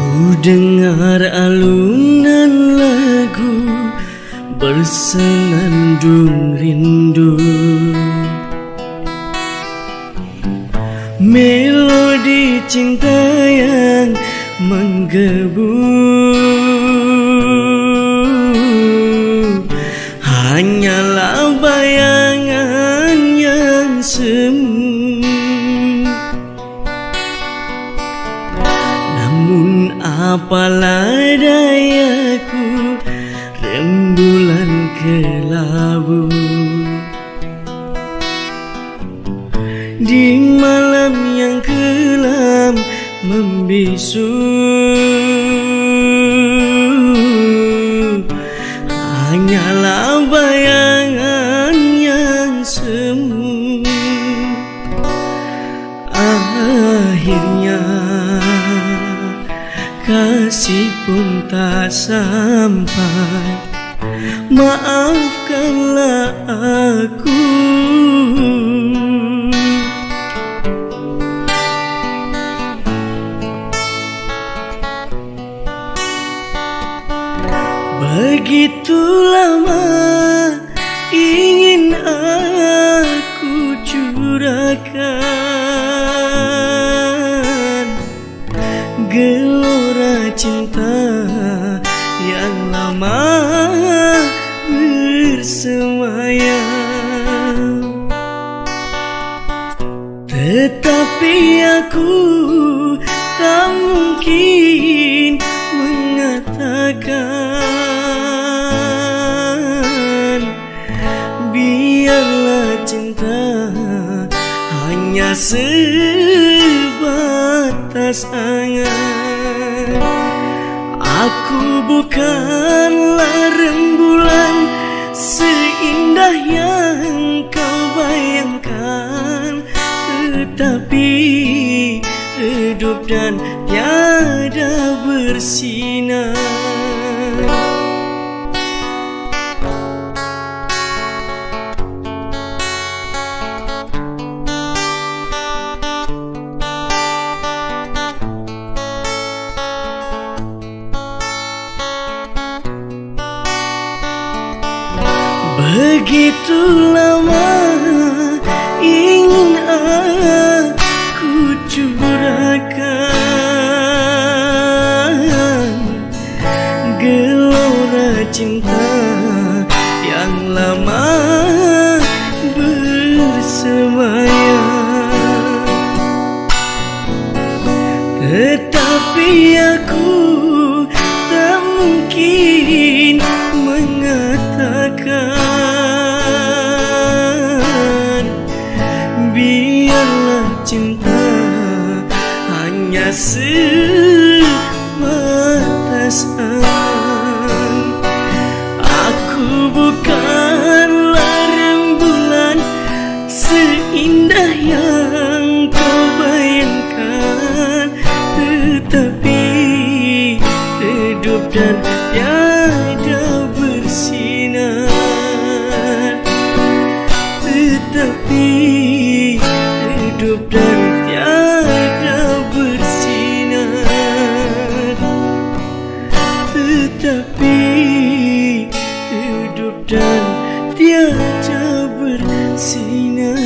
Ku dengar alunan lagu bersenandung rindu. Melodi cinta yang menggebu apalah dayaku Rembulan kelabu Di malam yang kelam membisu. Hanyalah bayangan yang semu. Akhirnya kasih pun tak sampai. Maafkanlah aku. Begitu lama cinta yang lama bersemayam. Tetapi aku tak mungkin mengatakan Biarlah cinta hanya sebatas angan Aku bukanlah rembulan seindah yang kau bayangkan. Tetapi redup dan tiada bersinar Begitu lama ingin aku curahkan Gelora cinta yang lama bersemayam. Tetapi aku tak mungkin mengatakan hanya sebatas angan Aku bukanlah rembulan seindah yang kau bayangkan Tetapi redup dan tiada dia cabur sinar